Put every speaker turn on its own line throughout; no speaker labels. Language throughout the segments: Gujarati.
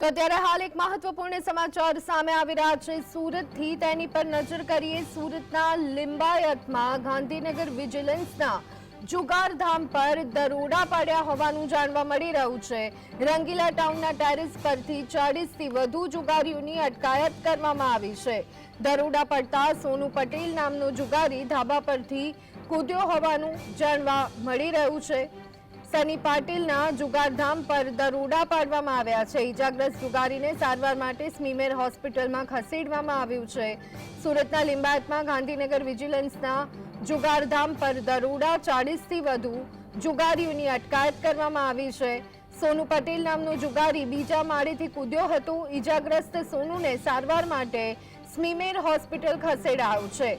તો અત્યારે હાલ એક મહત્વપૂર્ણ સમાચાર સામે આવી રહ્યા છે. સુરતથી તેની પર નજર કરીએ, સુરતના લિંબાયતમાં ગાંધીનગર વિજિલન્સના જુગારધામ પર દરોડા પાડ્યા હોવાનું જાણવા મળી રહ્યું છે. રંગીલા ટાઉનના ટેરેસ પરથી ચાળીસથી વધુ જુગારીઓની અટકાયત કરવામાં આવી છે. દરોડા પડતા સોનુ પટેલ નામનો જુગારી ધાબા પરથી કૂદ્યો હોવાનું જાણવા મળી રહ્યું છે. સની પાટીલના જુગારધામ પર દરોડા પાડવામાં આવ્યા છે. ઇજાગ્રસ્ત જુગારીને સારવાર માટે સ્મીમેર હોસ્પિટલમાં ખસેડવામાં આવ્યું છે. સુરતના લિંબાયતમાં ગાંધીનગર વિજિલન્સના જુગારધામ પર દરોડા ચાળીસથી વધુ જુગારીઓની અટકાયત કરવામાં આવી છે. સોનુ પટેલ નામનો જુગારી બીજા માળેથી કૂદ્યો હતો. ઇજાગ્રસ્ત સોનુને સારવાર માટે સ્મીમેર હોસ્પિટલ ખસેડાયો છે.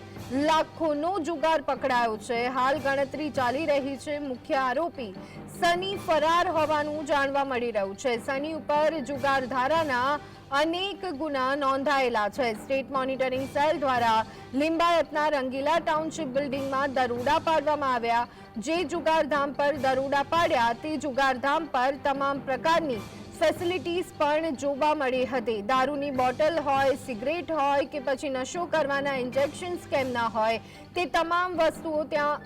લાખોનો જુગાર પકડાયો છે. હાલ ગણતરી ચાલી રહી છે. મુખ્ય આરોપી સની ફરાર હોવાનું જાણવા મળી રહ્યું છે. સની ઉપર જુગાર ધારાના અનેક ગુના નોંધાયેલા છે. સ્ટેટ મોનિટરિંગ સેલ દ્વારા લિંબાયતના રંગીલા ટાઉનશીપ બિલ્ડિંગમાં દરોડા પાડવામાં આવ્યા. જે જુગારધામ પર દરોડા પાડ્યા, તે જુગારધામ પર તમામ પ્રકારની ફેસિલિટીઝ પણ જોવા મળી હતી. દારૂની બોટલ હોય, સિગરેટ હોય કે પછી નશો કરવાના ઇન્જેક્શન્સ કેમના હોય, તે તમામ વસ્તુઓ ત્યાં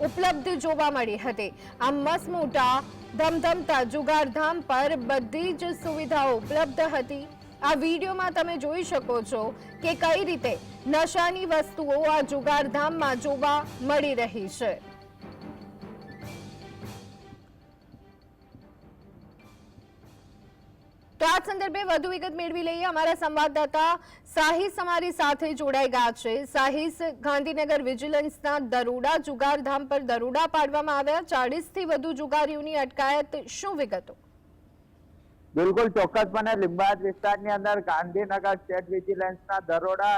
ઉપલબ્ધ જોવા મળી હતી. આમ મસમોટા, ધમધમતા, જુગારધામ પર બધી જ સુવિધાઓ ઉપલબ્ધ હતી. આ વિડીયોમાં તમે જોઈ શકો છો કે કઈ રીતે નશાની વસ્તુઓ આ જુગારધામમાં જોવા મળી રહી છે. તો આ સંદર્ભે વધુ વિગત મેળવી લઈએ. અમારા સંવાદદાતા સાહિસ અમારી સાથે જોડાઈ ગયા છે. સાહિસ, ગાંધીનગર વિજિલન્સના દરોડા જુગારધામ પર દરોડા પાડવામાં આવ્યા. ચાળીસથી વધુ જુગારીઓની અટકાયત. શું વિગતો?
બિલકુલ ચોક્કસપણે લિંબાયત વિસ્તારની અંદર ગાંધીનગર સ્ટેટ વિજિલન્સના દરોડા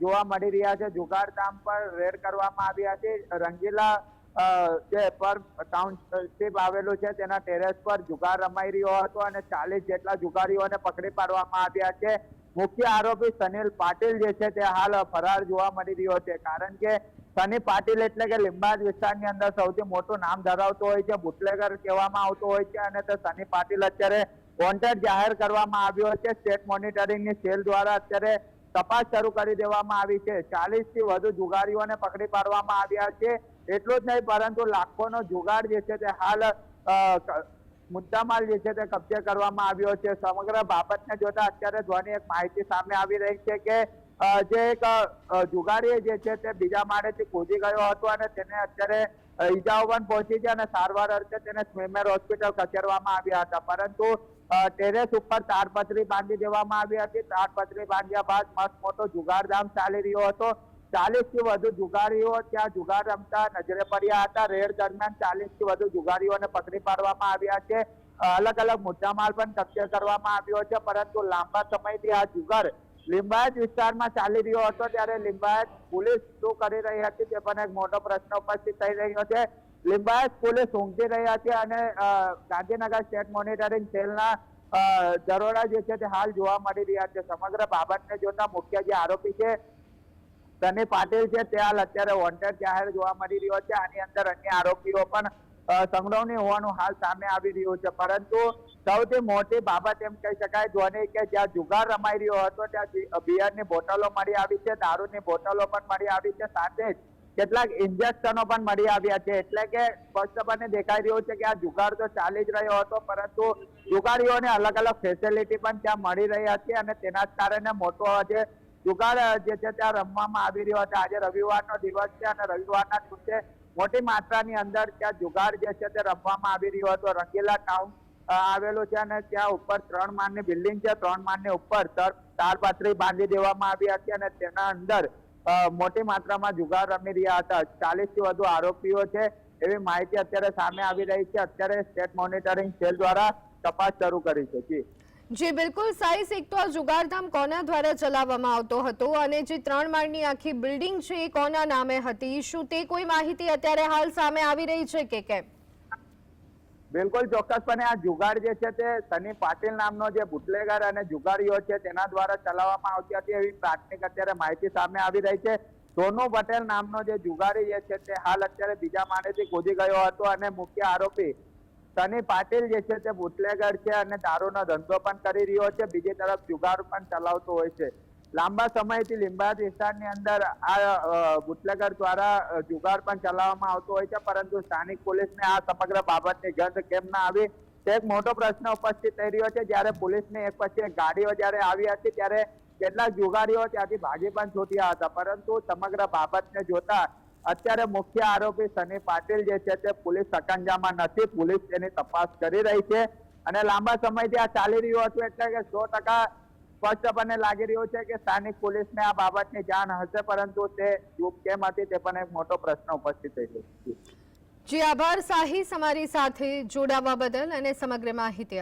જોવા મળી રહ્યા છે. જુગારધામ પર રેડ કરવામાં આવ્યા છે. રંગીલા જે પર ટાઉનશીપ આવેલું છે, તેના ટેરેસ પર જુગાર રમાઈ રહ્યો હતો અને ચાલીસ જેટલા જુગારીઓને પકડી પાડવામાં આવ્યા છે. મુખ્ય આરોપી સનીલ પાટીલ જે છે, તે હાલ ફરાર જોવા મળી રહ્યો છે. કારણ કે સની પાટીલ એટલે કે લિંબાયત વિસ્તારની અંદર સૌથી મોટું નામ ધરાવતો હોય છે, બુટલેગર કહેવામાં આવતો હોય છે અને તે સની પાટીલ અત્યારે વોન્ટેડ જાહેર કરવામાં આવ્યો છે. સ્ટેટ મોનિટરિંગની સેલ દ્વારા અત્યારે તપાસ શરૂ કરી દેવામાં આવી છે. ચાલીસથી વધુ જુગારીઓને પકડી પાડવામાં આવ્યા છે. એટલું જ નહીં, પરંતુ લાખોનો જુગાડ જે છે તે હાલ મુદ્દામાલ જે છે તે કબજે કરવામાં આવ્યો છે. સમગ્ર બાબતને જોતા અત્યારે ધ્વની એક માહિતી સામે આવી રહી છે કે જે એક જુગાડીએ જે છે તે બીજા માળેથી કૂદી ગયો હતો અને તેને અત્યારે ઈજાઓ પણ પહોંચી છે અને સારવાર અર્થે તેને સ્વિમેર હોસ્પિટલ ખસેડવામાં આવ્યા હતા. પરંતુ ટેરેસ ઉપર તારપત્રી બાંધી દેવામાં આવી હતી. તારપત્રી બાંધ્યા બાદ મસ્ત મોટો જુગારધામ ચાલી રહ્યો હતો. ચાલીસથી વધુ જુગારીઓ ત્યાં જુગાર રમતા નજરે પડ્યા હતા. રેડ દરમિયાન ચાલીસથી વધુ જુગારીઓને પકડી પાડવામાં આવ્યા છે. અલગ અલગ મુદ્દામાલ પણ કબજે કરવામાં આવ્યો છે, પરંતુ લાંબા સમયથી આ જુગાર લિંબાયત વિસ્તારમાં ચાલી રહ્યો હતો, ત્યારે લિંબાયત પોલીસ શું કરી રહી હતી તે પણ એક મોટો પ્રશ્ન ઉપસ્થિત થઈ રહ્યો છે. લિંબાયત પોલીસ ઊંઘી રહી હતી અને ગાંધીનગર સ્ટેટ મોનિટરિંગ સેલના દરોડા જે છે તે હાલ જોવા મળી રહ્યા છે. સમગ્ર બાબતને જોતા મુખ્ય જે આરોપી છે સની પાટીલ છે. તે હાલ અત્યારે વોન્ટેડ જાહેર જોવા મળી રહ્યો છે. આની અંદર અન્ય આરોપીઓ પણ સંગ્રહની હોવાનું હાલ સામે આવી રહ્યું છે. પરંતુ સૌથી મોટી બાબત એમ કહી શકાય ધોની કે જ્યાં જુગાર રમાઈ રહ્યો હતો, ત્યાં બિયરની બોટલો મળી આવી છે. દારૂની બોટલો પણ મળી આવી છે. સાથે જ કેટલાક ઇન્જેક્શનો પણ મળી આવ્યા છે. એટલે કે સ્પષ્ટપણે દેખાઈ રહ્યું છે કે આ જુગાર તો ચાલી જ રહ્યો હતો, પરંતુ જુગારીઓને અલગ અલગ ફેસિલિટી પણ ત્યાં મળી રહી હતી અને તેના જ કારણે મોટો આજે જુગાર જે છે ત્યાં રમવામાં આવી રહ્યો છે. આજે રવિવારનો દિવસ છે અને રવિવારના દિવસે મોટી માત્રાની અંદર ત્યાં જુગાડ જે છે તે રમવામાં આવી રહ્યો હતો. રંગીલા ટાઉન આવેલો છે અને ત્યાં ઉપર ત્રણ માળની બિલ્ડિંગ છે. ત્રણ માળની ઉપર તર- તાડપત્રી બાંધી દેવામાં આવી હતી અને તેના અંદર મોટી માત્રામાં જુગાર રમી રહ્યા હતા. ચાલીસથી વધુ આરોપીઓ છે એવી માહિતી અત્યારે સામે આવી રહી છે. અત્યારે સ્ટેટ મોનિટરિંગ સેલ દ્વારા તપાસ શરૂ કરી છે. જી.
જી, બિલકુલ. સાઈસ એક તો આ જુગારધામ કોના દ્વારા ચલાવવામાં આવતો હતો અને જે ત્રણ માળની આખી બિલ્ડિંગ છે એ કોના નામે હતી? શું તે કોઈ માહિતી અત્યારે હાલ સામે આવી રહી છે કે કેમ?
બિલકુલ ચોક્કસપણે આ જુગાર જે છે તે સની પાટીલ નામનો જે બુટલેગર અને જુગારીઓ છે તેના દ્વારા ચલાવવામાં આવતી હતી એવી પ્રાથમિક અત્યારે માહિતી સામે આવી રહી છે. સોનુ પટેલ નામનો જે જુગારી છે તે હાલ અત્યારે બીજા માળેથી કૂદી ગયો હતો અને મુખ્ય આરોપી સની પાટીલ જે છે તે બુટલેગર છે અને દારૂનો ધંધો પણ કરી રહ્યો છે. બીજી તરફ જુગાર પણ ચલાવતો હોય છે. લાંબા સમયથી લીંબાયત વિસ્તારની અંદર આ બુટલેગર દ્વારા જુગાર પણ ચલાવવામાં આવતો હોય છે. પરંતુ સ્થાનિક પોલીસને આ સમગ્ર બાબતની ગંધ કેમ ના આવી? તે એક મોટો પ્રશ્ન ઉપસ્થિત થઈ રહ્યો છે. જ્યારે પોલીસની એક પછી એક ગાડીઓ જ્યારે આવી હતી, ત્યારે કેટલાક જુગારીઓ ત્યાંથી ભાગી પણ છૂટ્યા હતા. પરંતુ સમગ્ર બાબતને જોતા અત્યારે મુખ્ય આરોપી સની પાટીલ જે છે તે પોલીસ સકંજામાં નથી, પોલીસ તેની તપાસ કરી રહી છે અને લાંબા સમયથી આ ચાલી રહ્યું હતું એટલે કે સો ટકા સ્પષ્ટપણે લાગી રહ્યું છે કે સ્થાનિક પોલીસને આ બાબતની જાણ હશે, પરંતુ તે ચૂપ કેમ હતી તે પણ એક મોટો પ્રશ્ન ઉપસ્થિત થઈ છે
જી, આભાર. સાહી અમારી સાથે જોડાવા બદલ અને સમગ્ર માહિતી